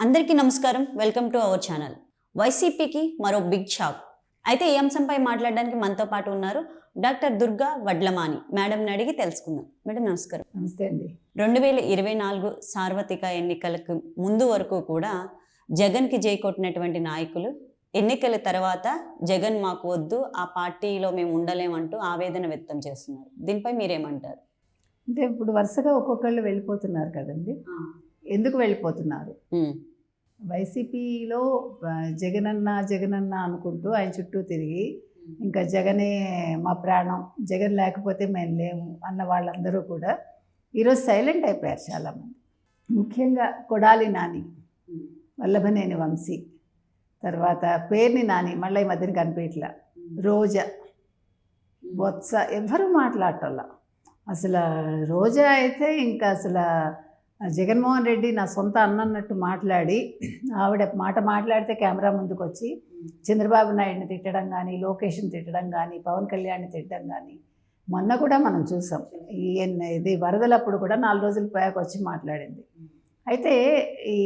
అందరికీ నమస్కారం. Welcome to our channel. వైసీపీకి మరో బిగ్ షాక్. అయితే ఈ అంశంపై మాట్లాడడానికి మనతో పాటు ఉన్నారు డాక్టర్ దుర్గా వడ్లమాని. మేడంని అడిగి తెలుసుకుందాం. మేడం నమస్కారం. నమస్తే అండి. రెండు వేల ఇరవై నాలుగు సార్వత్రిక ఎన్నికలకు ముందు వరకు కూడా జగన్కి జై కొట్టినటువంటి నాయకులు ఎన్నికల తర్వాత జగన్ మాకు వద్దు ఆ పార్టీలో మేము ఉండలేమంటూ ఆవేదన వ్యక్తం చేస్తున్నారు. దీనిపై మీరేమంటారు? అంటే ఇప్పుడు వరుసగా ఒక్కొక్కళ్ళు వెళ్ళిపోతున్నారు కదండి. ఎందుకు వెళ్ళిపోతున్నారు? వైసీపీలో జగనన్న జగనన్న అనుకుంటూ ఆయన చుట్టూ తిరిగి ఇంకా జగనే మా ప్రాణం జగన్ లేకపోతే మేము లేము అన్న వాళ్ళందరూ కూడా ఈరోజు సైలెంట్ అయిపోయారు చాలామంది. ముఖ్యంగా కొడాలి నాని వల్లభనేని వంశీ తర్వాత పేర్ని నాని మళ్ళీ ఈ మధ్యన కనిపించట్లా రోజా బొత్స ఎవరు మాట్లాడటల్లా అసలు రోజా అయితే ఇంకా అసలు జగన్మోహన్ రెడ్డి నా సొంత అన్న అన్నట్టు మాట్లాడి ఆవిడ మాట మాట్లాడితే కెమెరా ముందుకు వచ్చి చంద్రబాబు నాయుడిని తిట్టడం కానీ లోకేష్ని తిట్టడం కానీ పవన్ కళ్యాణ్ని తిట్టడం కానీ మొన్న కూడా మనం చూసాం. ఇది వరదలప్పుడు కూడా నాలుగు రోజుల పోయాక వచ్చి మాట్లాడింది. అయితే ఈ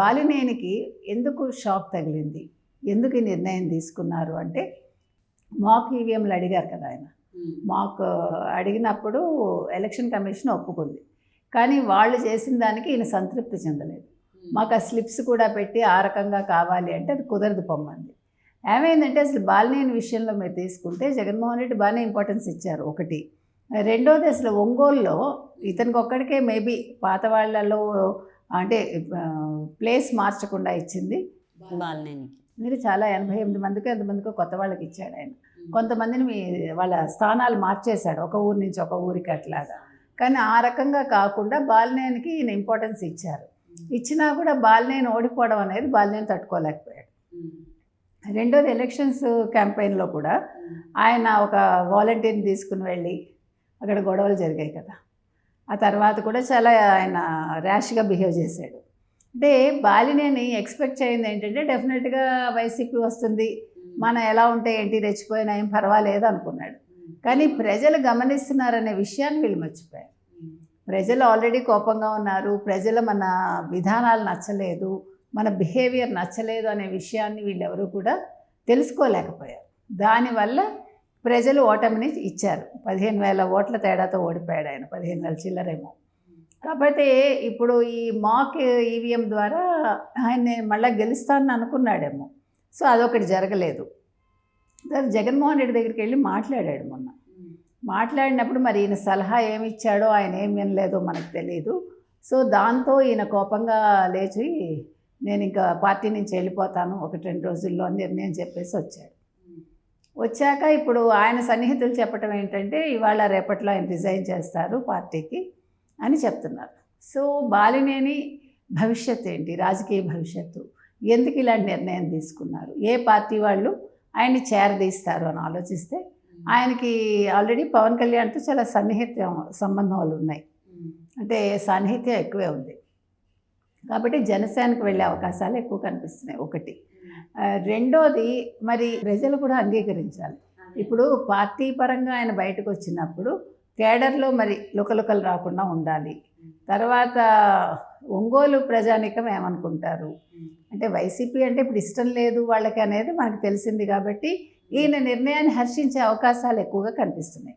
బాలినేనికి ఎందుకు షాక్ తగిలింది? ఎందుకు ఈ నిర్ణయం తీసుకున్నారు? అంటే మాక్ ఈవీఎంలు అడిగారు కదా ఆయన. మాకు అడిగినప్పుడు ఎలక్షన్ కమిషన్ ఒప్పుకుంది. కానీ వాళ్ళు చేసిన దానికి ఈయన సంతృప్తి చెందలేదు. మాకు ఆ స్లిప్స్ కూడా పెట్టి ఆ రకంగా కావాలి అంటే అది కుదరదు పొమ్మంది ఏమైందంటే అసలు బాలినేని విషయంలో మీరు తీసుకుంటే జగన్మోహన్ రెడ్డి బాగానే ఇంపార్టెన్స్ ఇచ్చారు ఒకటి. రెండోది అసలు ఒంగోలులో ఇతనికి ఒక్కడికే మేబీ పాత వాళ్ళలో అంటే ప్లేస్ మార్చకుండా ఇచ్చింది. బాలినేనికి మీరు చాలా ఎనభై ఎనిమిది మందికి ఎంతమందికో కొత్త వాళ్ళకి ఇచ్చాడు ఆయన. కొంతమందిని మీ వాళ్ళ స్థానాలు మార్చేశాడు ఒక ఊరి నుంచి ఒక ఊరికి అట్లాగా. కానీ ఆ రకంగా కాకుండా బాలినేనికి ఈయన ఇంపార్టెన్స్ ఇచ్చారు. ఇచ్చినా కూడా బాలినేని ఓడిపోవడం అనేది బాలినేని తట్టుకోలేకపోయాడు. రెండోది ఎలక్షన్స్ క్యాంపెయిన్లో కూడా ఆయన ఒక వాలంటీర్ని తీసుకుని వెళ్ళి అక్కడ గొడవలు జరిగాయి కదా. ఆ తర్వాత కూడా చాలా ఆయన ర్యాష్గా బిహేవ్ చేశాడు. అంటే బాలినేని ఎక్స్పెక్ట్ చేయింది ఏంటంటే డెఫినెట్గా వైసీపీ వస్తుంది. మనం ఎలా ఉంటే ఏంటి రెచ్చిపోయినా ఏం పర్వాలేదు అనుకున్నాడు. కానీ ప్రజలు గమనిస్తున్నారనే విషయాన్ని వీళ్ళు మర్చిపోయారు. ప్రజలు ఆల్రెడీ కోపంగా ఉన్నారు ప్రజలు మన విధానాలు నచ్చలేదు మన బిహేవియర్ నచ్చలేదు అనే విషయాన్ని వీళ్ళెవరూ కూడా తెలుసుకోలేకపోయారు. దానివల్ల ప్రజలు ఓటమిని ఇచ్చారు. పదిహేను వేల ఓట్ల తేడాతో ఓడిపోయాడు ఆయన పదిహేను వేల చిల్లరేమో. కాబట్టి ఇప్పుడు ఈ మాక్ ఈవీఎం ద్వారా ఆయన్ని మళ్ళీ గెలుస్తానని అనుకున్నాడేమో. సో అదొకటి జరగలేదు. జగన్మోహన్ రెడ్డి దగ్గరికి వెళ్ళి మాట్లాడాడు మొన్న. మాట్లాడినప్పుడు మరి ఈయన సలహా ఏమి ఇచ్చాడో ఆయన ఏం వినలేదో మనకు తెలియదు సో దాంతో ఈయన కోపంగా లేచి నేను ఇంకా పార్టీ నుంచి వెళ్ళిపోతాను ఒకటి రెండు రోజుల్లో నిర్ణయం చెప్పేసి వచ్చాడు. వచ్చాక ఇప్పుడు ఆయన సన్నిహితులు చెప్పటం ఏంటంటే ఇవాళ రేపట్లో ఆయన రిజైన్ చేస్తారు పార్టీకి అని చెప్తున్నారు. సో బాలినేని భవిష్యత్తు ఏంటి? రాజకీయ భవిష్యత్తు. ఎందుకు ఇలాంటి నిర్ణయం తీసుకున్నారు? ఏ పార్టీ వాళ్ళు? ఆయన్ని చేరదీస్తారు అని ఆలోచిస్తే ఆయనకి ఆల్రెడీ పవన్ కళ్యాణ్తో చాలా సన్నిహిత సంబంధాలు ఉన్నాయి. అంటే సాన్నిహిత్యం ఎక్కువే ఉంది. కాబట్టి జనసేనకు వెళ్ళే అవకాశాలు ఎక్కువ కనిపిస్తున్నాయి. ఒకటి. రెండోది మరి ప్రజలు కూడా అంగీకరించాలి. ఇప్పుడు పార్టీ పరంగా ఆయన బయటకు వచ్చినప్పుడు కేడర్లో మరి లుకలుకలు రాకుండా ఉండాలి. తర్వాత ఒంగోలు ప్రజానికం ఏమనుకుంటారు? అంటే వైసీపీ అంటే ఇప్పుడు ఇష్టం లేదు వాళ్ళకి అనేది మనకు తెలిసింది కాబట్టి ఈయన నిర్ణయాన్ని హర్షించే అవకాశాలు ఎక్కువగా కనిపిస్తున్నాయి.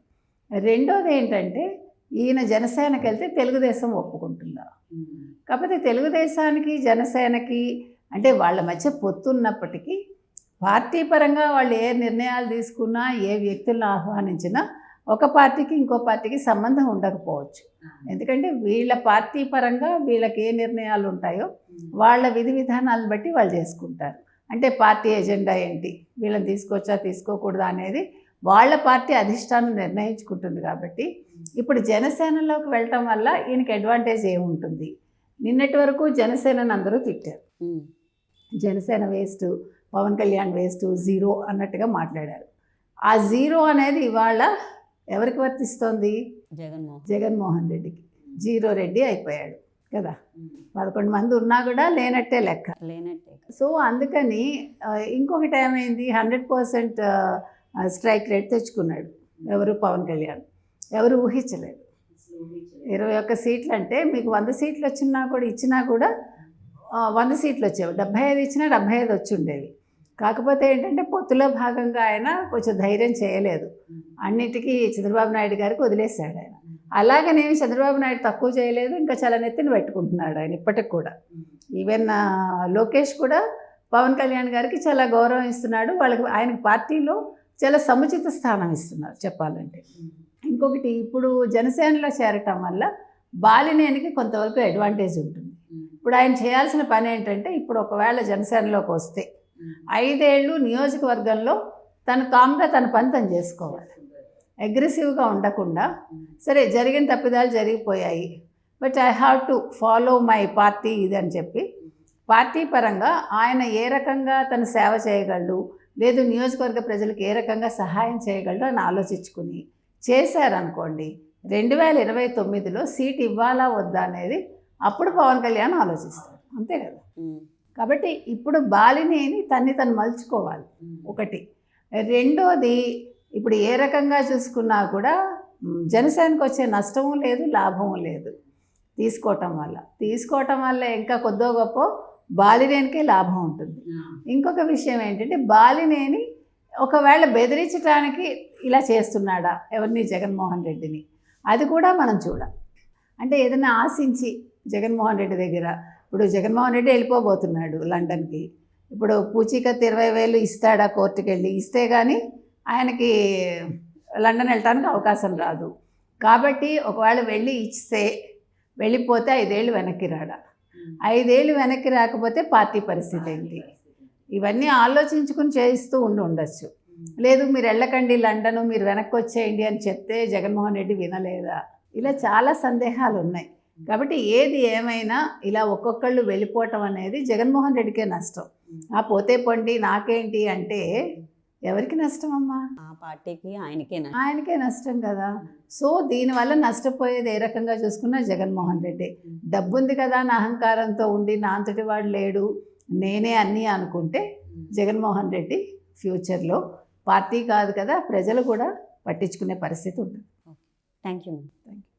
రెండోది ఏంటంటే ఈయన జనసేనకి వెళ్తే తెలుగుదేశం ఒప్పుకుంటుందా? కాకపోతే తెలుగుదేశానికి జనసేనకి అంటే వాళ్ళ మధ్య పొత్తున్నప్పటికీ పార్టీ పరంగా వాళ్ళు ఏ నిర్ణయాలు తీసుకున్నా ఏ వ్యక్తులను ఆహ్వానించినా ఒక పార్టీకి ఇంకో పార్టీకి సంబంధం ఉండకపోవచ్చు. ఎందుకంటే వీళ్ళ పార్టీ పరంగా వీళ్ళకి ఏ నిర్ణయాలు ఉంటాయో వాళ్ళ విధి విధానాలను బట్టి వాళ్ళు చేసుకుంటారు. అంటే పార్టీ ఎజెండా ఏంటి? వీళ్ళని తీసుకొచ్చా తీసుకోకూడదా అనేది వాళ్ళ పార్టీ అధిష్టానం నిర్ణయించుకుంటుంది కాబట్టి ఇప్పుడు జనసేనలోకి వెళ్ళటం వల్ల ఈయనకి అడ్వాంటేజ్ ఏముంటుంది? నిన్నటి వరకు జనసేనని అందరూ తిట్టారు. Janasena waste Pawan Kalyan waste zero అన్నట్టుగా మాట్లాడారు. ఆ జీరో అనేది ఇవాళ ఎవరికి వర్తిస్తోంది? జగన్మోహన్. జగన్మోహన్ రెడ్డికి. జీరో రెడ్డి అయిపోయాడు. కదా? పదకొండు మంది ఉన్నా కూడా లేనట్టే లెక్క. లేనట్టే. సో అందుకని ఇంకొకటి ఏమైంది? హండ్రెడ్ పర్సెంట్ స్ట్రైక్ రేట్ తెచ్చుకున్నాడు ఎవరు? పవన్ కళ్యాణ్. ఎవరు ఊహించలేదు. ఇరవై ఒక్క సీట్లు అంటే మీకు వంద సీట్లు వచ్చినా కూడా ఇచ్చినా కూడా వంద సీట్లు వచ్చేవి. డెబ్బై ఐదు ఇచ్చినా డెబ్బై ఐదు వచ్చి ఉండేవి. కాకపోతే ఏంటంటే పొత్తులో భాగంగా ఆయన కొంచెం ధైర్యం చేయలేదు. అన్నిటికీ చంద్రబాబు నాయుడు గారికి వదిలేశాడు ఆయన. అలాగనేమి చంద్రబాబు నాయుడు తక్కువ చేయలేదు ఇంకా చాలా నెత్తిన పెట్టుకుంటున్నాడు ఆయన ఇప్పటికి కూడా. ఈవెన్ లోకేష్ కూడా పవన్ కళ్యాణ్ గారికి చాలా గౌరవం ఇస్తున్నాడు. వాళ్ళకి ఆయనకి పార్టీలో చాలా సముచిత స్థానం ఇస్తున్నారు చెప్పాలంటే. ఇంకొకటి ఇప్పుడు జనసేనలో చేరటం వల్ల బాలినేనికి కొంతవరకు అడ్వాంటేజ్ ఉంటుంది. ఇప్పుడు ఆయన చేయాల్సిన పని ఏంటంటే ఇప్పుడు ఒకవేళ జనసేనలోకి వస్తే ఐదేళ్ళు నియోజకవర్గంలో తను కామ్గా తన పని తను చేసుకోవాలి. అగ్రెసివ్గా ఉండకుండా సరే జరిగిన తప్పిదాలు జరిగిపోయాయి. But I have to follow my party ఇది అని చెప్పి పార్టీ పరంగా ఆయన ఏ రకంగా తను సేవ చేయగలడు లేదు నియోజకవర్గ ప్రజలకు ఏ రకంగా సహాయం చేయగలడు అని ఆలోచించుకుని చేశారనుకోండి రెండు వేల ఇరవై తొమ్మిదిలో సీట్ ఇవ్వాలా వద్దా అనేది అప్పుడు పవన్ కళ్యాణ్ ఆలోచిస్తాడు. అంతే కదా. కాబట్టి ఇప్పుడు బాలినేని తన్ని తను మలుచుకోవాలి. ఒకటి. రెండోది ఇప్పుడు ఏ రకంగా చూసుకున్నా కూడా జనసేనకు వచ్చే నష్టము లేదు లాభము లేదు తీసుకోవటం వల్ల. తీసుకోవటం వల్ల ఇంకా కొద్దో గొప్ప బాలినేనికే లాభం ఉంటుంది. ఇంకొక విషయం ఏంటంటే బాలినేని ఒకవేళ బెదిరించడానికి ఇలా చేస్తున్నాడా ఎవరిని? జగన్మోహన్ రెడ్డిని. అది కూడా మనం చూడాలి. అంటే ఏదైనా ఆశించి జగన్మోహన్ రెడ్డి దగ్గర ఇప్పుడు జగన్మోహన్ రెడ్డి వెళ్ళిపోబోతున్నాడు లండన్కి. ఇప్పుడు పూచీకత్తు ఇరవై వేలు ఇస్తాడా కోర్టుకి వెళ్ళి ఇస్తే కానీ ఆయనకి లండన్ వెళ్ళటానికి అవకాశం రాదు. కాబట్టి ఒకవేళ వెళ్ళి ఇస్తే వెళ్ళిపోతే ఐదేళ్ళు వెనక్కి రాడా. ఐదేళ్ళు వెనక్కి రాకపోతే పార్టీ పరిస్థితి ఏంటి? ఇవన్నీ ఆలోచించుకుని చేయిస్తూ ఉండి ఉండొచ్చు. లేదు మీరు వెళ్ళకండి లండన్ మీరు వెనక్కి వచ్చేయండి అని చెప్తే జగన్మోహన్ రెడ్డి వినలేదా? ఇలా చాలా సందేహాలు ఉన్నాయి. కాబట్టి ఏది ఏమైనా ఇలా ఒక్కొక్కళ్ళు వెళ్ళిపోవటం అనేది జగన్మోహన్ రెడ్డికే నష్టం. ఆ పోతే పండి నాకేంటి అంటే ఎవరికి నష్టం అమ్మా ఆ పార్టీకి ఆయనకే నష్టం. ఆయనకే నష్టం కదా. సో దీనివల్ల నష్టపోయేది ఏ రకంగా చూసుకున్నా జగన్మోహన్ రెడ్డి. డబ్బు ఉంది కదా అని అహంకారంతో ఉండి నా అంతటి వాడు లేడు. నేనే అన్నీ అనుకుంటే జగన్మోహన్ రెడ్డి ఫ్యూచర్లో పార్టీ కాదు కదా ప్రజలు కూడా పట్టించుకునే పరిస్థితి ఉంటుంది. Thank you thank you